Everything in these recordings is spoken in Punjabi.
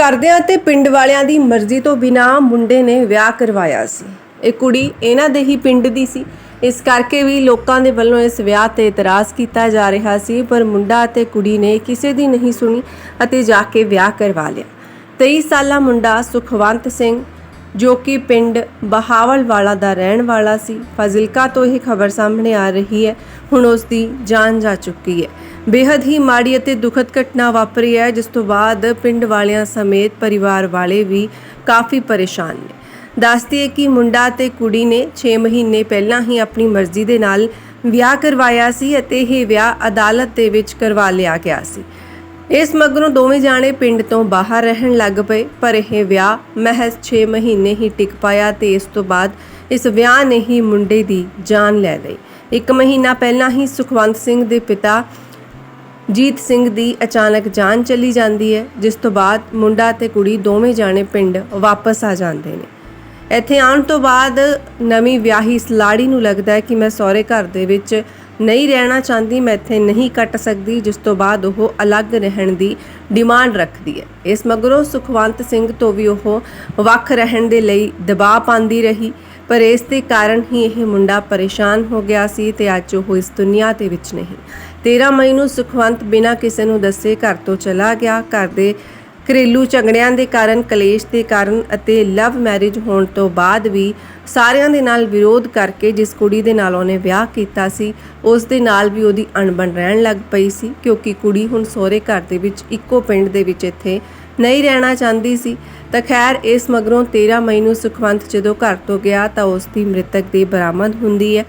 ਘਰਦਿਆਂ ਤੇ ਪਿੰਡ ਵਾਲਿਆਂ ਦੀ ਮਰਜ਼ੀ ਤੋਂ ਬਿਨਾ ਮੁੰਡੇ ਨੇ ਵਿਆਹ ਕਰਵਾਇਆ ਸੀ। ਇਹ ਕੁੜੀ ਇਹਨਾਂ ਦੇ ਹੀ ਪਿੰਡ ਦੀ ਸੀ। ਇਸ ਕਰਕੇ ਵੀ ਲੋਕਾਂ ਦੇ ਵੱਲੋਂ ਇਸ ਵਿਆਹ ਤੇ ਇਤਰਾਜ਼ ਕੀਤਾ ਜਾ ਰਿਹਾ ਸੀ, ਪਰ ਮੁੰਡਾ ਅਤੇ ਕੁੜੀ ਨੇ ਕਿਸੇ ਦੀ ਨਹੀਂ ਸੁਣੀ ਅਤੇ ਜਾ ਕੇ ਵਿਆਹ ਕਰਵਾ ਲਿਆ। 23 ਸਾਲਾ ਮੁੰਡਾ ਸੁਖਵੰਤ ਸਿੰਘ, ਜੋ ਕਿ ਪਿੰਡ ਬਹਾਵਲ ਵਾਲਾ ਦਾ ਰਹਿਣ ਵਾਲਾ ਸੀ, ਫਾਜ਼ਿਲਕਾ ਤੋਂ ਇਹ ਖਬਰ ਸਾਹਮਣੇ ਆ ਰਹੀ ਹੈ। ਹੁਣ ਉਸ ਦੀ ਜਾਨ ਜਾ ਚੁੱਕੀ ਹੈ। ਬੇहद ਹੀ ਮਾੜੀ ਅਤੇ ਦੁਖਦ ਘਟਨਾ ਵਾਪਰੀ ਹੈ, ਜਿਸ ਤੋਂ ਬਾਅਦ ਪਿੰਡ ਵਾਲਿਆਂ ਸਮੇਤ ਪਰਿਵਾਰ ਵਾਲੇ ਵੀ ਕਾਫੀ ਪਰੇਸ਼ਾਨ ਨੇ। ਦੱਸਦੀ ਹੈ ਕਿ ਮੁੰਡਾ ਤੇ ਕੁੜੀ ਨੇ 6 ਮਹੀਨੇ ਪਹਿਲਾਂ ਹੀ ਆਪਣੀ ਮਰਜ਼ੀ ਦੇ ਨਾਲ ਵਿਆਹ ਕਰਵਾਇਆ ਸੀ ਅਤੇ ਇਹ ਵਿਆਹ ਅਦਾਲਤ ਦੇ ਵਿੱਚ ਕਰਵਾ ਲਿਆ ਗਿਆ ਸੀ। ਇਸ ਮਗਰੋਂ ਦੋਵੇਂ ਜਾਣੇ ਪਿੰਡ ਤੋਂ ਬਾਹਰ ਰਹਿਣ ਲੱਗ ਪਏ, ਪਰ ਇਹ ਵਿਆਹ ਮਹਿਜ਼ 6 ਮਹੀਨੇ ਹੀ ਟਿਕ ਪਾਇਆ ਤੇ ਇਸ ਤੋਂ ਬਾਅਦ ਇਸ ਵਿਆਹ ਨੇ ਹੀ ਮੁੰਡੇ ਦੀ ਜਾਨ ਲੈ ਲਈ। ਇੱਕ ਮਹੀਨਾ ਪਹਿਲਾਂ ਹੀ ਸੁਖਵੰਤ ਸਿੰਘ ਦੇ ਪਿਤਾ ਜੀਤ ਸਿੰਘ ਦੀ ਅਚਾਨਕ ਜਾਨ ਚਲੀ ਜਾਂਦੀ ਹੈ, ਜਿਸ ਤੋਂ ਬਾਅਦ ਮੁੰਡਾ ਤੇ ਕੁੜੀ ਦੋਵੇਂ ਜਾਣੇ ਪਿੰਡ ਵਾਪਸ ਆ ਜਾਂਦੇ ਨੇ। ਇੱਥੇ ਆਉਣ ਤੋਂ ਬਾਅਦ ਨਵੀਂ ਵਿਆਹੀ ਇਸ ਲਾੜੀ ਨੂੰ ਲੱਗਦਾ ਹੈ ਕਿ ਮੈਂ ਸਹੁਰੇ ਘਰ ਦੇ ਵਿੱਚ ਨਹੀਂ ਰਹਿਣਾ ਚਾਹੁੰਦੀ, ਮੈਂ ਇੱਥੇ ਨਹੀਂ ਕੱਟ ਸਕਦੀ, ਜਿਸ ਤੋਂ ਬਾਅਦ ਉਹ ਅਲੱਗ ਰਹਿਣ ਦੀ ਡਿਮਾਂਡ ਰੱਖਦੀ ਹੈ। ਇਸ ਮਗਰੋਂ ਸੁਖਵੰਤ ਸਿੰਘ ਤੋਂ ਵੀ ਉਹ ਵੱਖ ਰਹਿਣ ਦੇ ਲਈ ਦਬਾਅ ਪਾਉਂਦੀ ਰਹੀ, ਪਰ ਇਸ ਦੇ ਕਾਰਨ ਹੀ ਇਹ ਮੁੰਡਾ ਪਰੇਸ਼ਾਨ ਹੋ ਗਿਆ ਸੀ ਤੇ ਅੱਜ ਉਹ ਇਸ ਦੁਨੀਆ ਦੇ ਵਿੱਚ ਨਹੀਂ। 13 ਮਈ ਨੂੰ ਸੁਖਵੰਤ ਬਿਨਾਂ ਕਿਸੇ ਨੂੰ ਦੱਸੇ ਘਰ ਤੋਂ ਚਲਾ ਗਿਆ। ਘਰ ਦੇ ਘਰੇਲੂ ਝਗੜਿਆਂ ਦੇ ਕਾਰਨ, ਕਲੇਸ਼ ਦੇ ਕਾਰਨ ਅਤੇ ਲਵ ਮੈਰਿਜ ਹੋਣ ਤੋਂ ਬਾਅਦ ਵੀ ਸਾਰਿਆਂ ਦੇ ਨਾਲ ਵਿਰੋਧ ਕਰਕੇ ਜਿਸ ਕੁੜੀ ਦੇ ਨਾਲ ਉਹਨੇ ਵਿਆਹ ਕੀਤਾ ਸੀ, ਉਸ ਦੇ ਨਾਲ ਵੀ ਉਹਦੀ ਅਣਬਣ ਰਹਿਣ ਲੱਗ ਪਈ ਸੀ, ਕਿਉਂਕਿ ਕੁੜੀ ਹੁਣ ਸਹੁਰੇ ਘਰ ਦੇ ਵਿੱਚ ਇੱਕੋ ਪਿੰਡ ਦੇ ਵਿੱਚ ਇੱਥੇ ਨਹੀਂ ਰਹਿਣਾ ਚਾਹੁੰਦੀ ਸੀ। ਤਾਂ ਖੈਰ, ਇਸ ਮਗਰੋਂ 13 ਮਈ ਨੂੰ ਸੁਖਵੰਤ ਜਦੋਂ ਘਰ ਤੋਂ ਗਿਆ ਤਾਂ ਉਸ ਦੀ ਮ੍ਰਿਤਕ ਦੀ ਬਰਾਮਦ ਹੁੰਦੀ ਹੈ।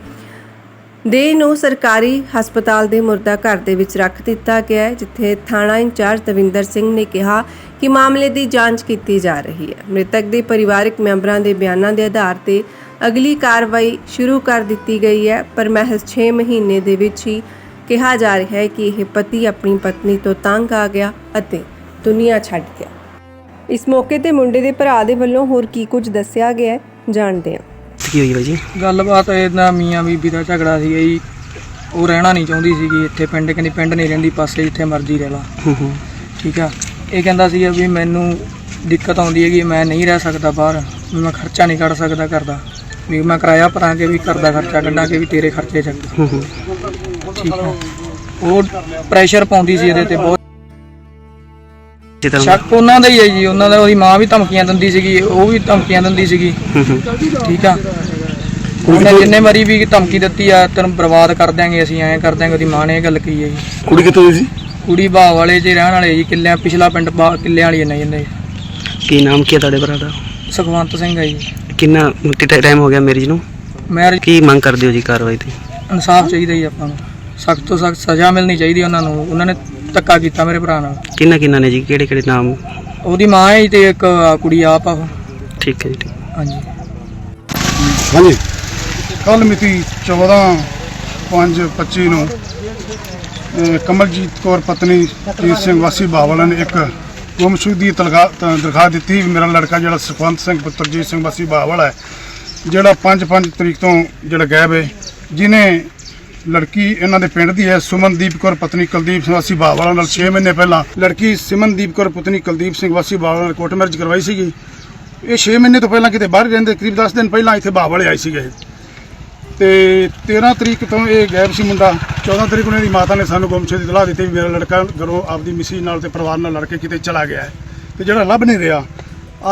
ਦੇਹ ਨੂੰ ਸਰਕਾਰੀ ਹਸਪਤਾਲ ਦੇ ਮੁਰਦਾ ਘਰ ਦੇ ਵਿੱਚ ਰੱਖ ਦਿੱਤਾ ਗਿਆ ਹੈ, ਜਿੱਥੇ ਥਾਣਾ ਇੰਚਾਰਜ ਦਵਿੰਦਰ ਸਿੰਘ ਨੇ ਕਿਹਾ ਕਿ ਮਾਮਲੇ ਦੀ ਜਾਂਚ ਕੀਤੀ ਜਾ ਰਹੀ ਹੈ। ਮ੍ਰਿਤਕ ਦੇ ਪਰਿਵਾਰਕ ਮੈਂਬਰਾਂ ਦੇ ਬਿਆਨਾਂ ਦੇ ਆਧਾਰ ਤੇ ਅਗਲੀ ਕਾਰਵਾਈ ਸ਼ੁਰੂ ਕਰ ਦਿੱਤੀ ਗਈ ਹੈ, ਪਰ ਮਹਿਜ਼ 6 ਮਹੀਨੇ ਦੇ ਵਿੱਚ ਹੀ ਕਿਹਾ ਜਾ ਰਿਹਾ ਹੈ ਕਿ ਇਹ ਪਤੀ ਆਪਣੀ ਪਤਨੀ ਤੋਂ ਤੰਗ ਆ ਗਿਆ ਅਤੇ ਦੁਨੀਆ ਛੱਡ ਗਿਆ। ਇਸ ਮੌਕੇ ਤੇ ਮੁੰਡੇ ਦੇ ਭਰਾ ਦੇ ਵੱਲੋਂ ਹੋਰ ਕੀ ਕੁਝ ਦੱਸਿਆ ਗਿਆ ਜਾਣਦੇ ਹਾਂ। ਕੀ ਹੋਈ ਬਾਈ ਜੀ? ਗੱਲਬਾਤ ਇਹਦਾ ਮੀਆਂ ਬੀਬੀ ਦਾ ਝਗੜਾ ਸੀ ਜੀ। ਉਹ ਰਹਿਣਾ ਨਹੀਂ ਚਾਹੁੰਦੀ ਸੀਗੀ ਇੱਥੇ ਪਿੰਡ ਕਹਿੰਦੀ ਪਿੰਡ ਨਹੀਂ ਰਹਿੰਦੀ ਪਾਸੇ ਜਿੱਥੇ ਮਰਜ਼ੀ ਰਹਿ ਲਾ। ਹੂੰ ਹੂੰ। ਠੀਕ ਆ। ਇਹ ਕਹਿੰਦਾ ਸੀ ਵੀ ਮੈਨੂੰ ਦਿੱਕਤ ਆਉਂਦੀ ਹੈਗੀ ਮੈਂ ਨਹੀਂ ਰਹਿ ਸਕਦਾ ਬਾਹਰ ਮੈਂ ਖਰਚਾ ਨਹੀਂ ਕੱਢ ਸਕਦਾ ਕਰਦਾ ਵੀ ਮੈਂ ਕਿਰਾਇਆ ਭਰਾਂਗੇ ਵੀ ਕਰਦਾ ਖਰਚਾ ਕੱਢਾਂਗੇ ਵੀ ਤੇਰੇ ਖਰਚੇ ਚੱਕ। ਠੀਕ ਆ। ਉਹ ਪ੍ਰੈਸ਼ਰ ਪਾਉਂਦੀ ਸੀ ਇਹਦੇ ਤੇ ਬਹੁਤ। ਸ਼ੱਕ ਉਹਨਾਂ ਦਾ ਹੀ ਹੈ ਜੀ ਉਹਨਾਂ ਦਾ ਉਹਦੀ ਮਾਂ ਵੀ ਧਮਕੀਆਂ ਦਿੰਦੀ ਸੀਗੀ ਉਹ ਵੀ ਧਮਕੀਆਂ ਦਿੰਦੀ ਸੀਗੀ। ਠੀਕ ਆ? ਉਹਨੇ ਜਿੰਨੇ ਵਾਰੀ ਵੀ ਧਮਕੀ ਦਿੱਤੀ ਆ ਤੈਨੂੰ ਬਰਬਾਦ ਕਰ ਦਿਆਂਗੇ ਅਸੀਂ ਐਂ ਕਰ ਦਿਆਂਗੇ ਉਹਦੀ ਮਾਂ ਨੇ ਇਹ ਗੱਲ ਕਹੀ ਹੈ ਜੀ। ਕੁੜੀ ਕਿੱਥੋਂ ਦੀ ਸੀ? ਕੁੜੀ ਬਾਹ ਵਾਲੇ ਚ ਰਹਿਣ ਵਾਲੇ ਜੀ ਕਿੱਲਿਆਂ ਪਿਛਲਾ ਪਿੰਡ ਬਾਹ ਕਿੱਲਿਆਂ ਵਾਲੀ ਨੇ ਜਿੰਦੇ ਕੀ ਨਾਮ ਕੀ ਹੈ ਤੁਹਾਡੇ ਭਰਾ ਦਾ? ਸੁਖਵੰਤ ਸਿੰਘ ਆ ਜੀ। ਕਿੰਨਾ ਟਾਈਮ ਹੋ ਗਿਆ ਮੈਰਿਜ ਨੂੰ? ਮੈਰਿਜ ਕੀ ਮੰਗ ਕਰਦੇ ਹੋ ਜੀ ਕਾਰਵਾਈ ਤੇ? ਇਨਸਾਫ ਚਾਹੀਦਾ ਜੀ ਆਪਾਂ ਨੂੰ। ਸਖਤ ਤੋਂ ਸਖਤ ਸਜ਼ਾ ਮਿਲਣੀ ਚਾਹੀਦੀ ਉਹਨਾਂ ਨੂੰ। ਉਹਨਾਂ ਨੇ ਧੱਕਾ ਕੀਤਾ ਮੇਰੇ ਭਰਾ ਨਾਲ। ਕਿੰਨਾ ਕਿੰਨਾ ਨੇ ਜੀ? ਕਿਹੜੇ ਕਿਹੜੇ ਨਾਮ? ਉਹਦੀ ਮਾਂ ਹੈ ਜੀ ਤੇ ਇੱਕ ਕੁੜੀ ਆਪ ਆ। ਠੀਕ ਹੈ ਜੀ ਠੀਕ। ਹਾਂਜੀ। ਹਾਂਜੀ। ਕੱਲ ਮਿਤੀ 14 5 25 ਨੂੰ ਅਹ ਕਮਲਜੀਤ ਕੌਰ ਪਤਨੀ ਜੀਤ ਸਿੰਘ ਵਾਸੀ ਬਾਵਲ ਨੇ ਇੱਕ ਗੁੰਮਸ਼ੁਦਗੀ ਦੀ ਤਲਗਾ- ਤ- ਦਰਖਾਸਤ ਦਿੱਤੀ। ਵੀ ਮੇਰਾ ਲੜਕਾ ਜਿਹੜਾ ਸੁਖਵੰਤ ਸਿੰਘ ਪੁੱਤਰ ਜੀਤ ਸਿੰਘ ਵਾਸੀ ਬਾਵਲ ਹੈ ਜਿਹੜਾ 5-5 ਤਰੀਕ ਤੋਂ ਜਿਹੜਾ ਗਾਇਬ ਹੈ ਜਿਨੇ ਲੜਕੀ ਇਹਨਾਂ ਦੇ ਪਿੰਡ ਦੀ ਹੈ ਸੁਮਨਦੀਪ ਕੌਰ ਪਤਨੀ ਕੁਲਦੀਪ ਸਿੰਘ ਵਾਸੀ ਬਾਵਲ ਨਾਲ 6 ਮਹੀਨੇ ਪਹਿਲਾਂ ਲੜਕੀ ਸਿਮਨਦੀਪ ਕੌਰ ਪਤਨੀ ਕੁਲਦੀਪ ਸਿੰਘ ਵਾਸੀ ਬਾਵਲ ਨਾਲ ਕੋਰਟ ਮੈਰਿਜ ਕਰਵਾਈ ਸੀਗੀ। ਇਹ 6 ਮਹੀਨੇ ਤੋਂ ਪਹਿਲਾਂ ਕਿਤੇ ਬਾਹਰ ਰਹਿੰਦੇ ਕਰੀਬ 10 ਦਿਨ ਪਹਿਲਾਂ ਇੱਥੇ ਬਾਵਲ ਆਏ ਸੀਗੇ। ਇਹ। ਤੇ 13 ਤਰੀਕ ਤੋਂ ਇਹ ਗਾਇਬ ਸੀ ਮੁੰਡਾ। 14 ਤਰੀਕ ਨੂੰ ਇਹਦੀ ਮਾਤਾ ਨੇ ਸਾਨੂੰ ਗੁੰਮਸ਼ੇ ਦੀ ਇਤਲਾਹ ਦਿੱਤੀ ਵੀ ਮੇਰਾ ਲੜਕਾ ਘਰੋਂ ਆਪਦੀ ਮਿਸੀ ਨਾਲ ਤੇ ਪਰਿਵਾਰ ਨਾਲ ਲੜ ਕੇ ਕਿਤੇ ਚਲਾ ਗਿਆ ਹੈ। ਤੇ ਜਿਹੜਾ ਲੱਭ ਨਹੀਂ ਰਿਹਾ।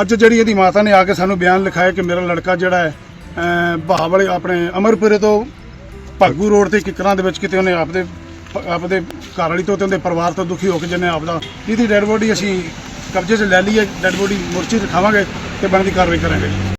ਅੱਜ ਜਿਹੜੀ ਇਹਦੀ ਮਾਤਾ ਨੇ ਆ ਕੇ ਸਾਨੂੰ ਬਿਆਨ ਲਿਖਾਇਆ ਕਿ ਮੇਰਾ ਲੜਕਾ ਜਿਹੜਾ ਹੈ ਅਹ, ਬਹਾਵਲੇ ਆਪਣੇ ਅਮਰਪੁਰੇ ਤੋਂ ਭਾਗੂ ਰੋਡ ਤੇ ਕਿਕਰਾਂ ਦੇ ਵਿੱਚ ਕਿਤੇ ਉਹਨੇ ਆਪਦੇ ਆਪਦੇ ਘਰ ਵਾਲੀ ਤੋਂ ਤੇ ਉਹਦੇ ਪਰਿਵਾਰ ਤੋਂ ਦੁਖੀ ਹੋ ਕੇ ਜਿਹਨੇ ਆਪਦਾ ਇਹਦੀ ਡੈਡ ਬੋਡੀ ਅਸੀਂ ਕਬਜ਼ੇ 'ਚ ਲੈ ਲਈ ਹੈ ਡੈਡ ਬੋਡੀ ਮੁਰਚੀ ਦਿਖਾਵਾਂਗੇ ਤੇ ਬਣਦੀ ਕਾਰਵਾਈ ਕਰਾਂਗੇ।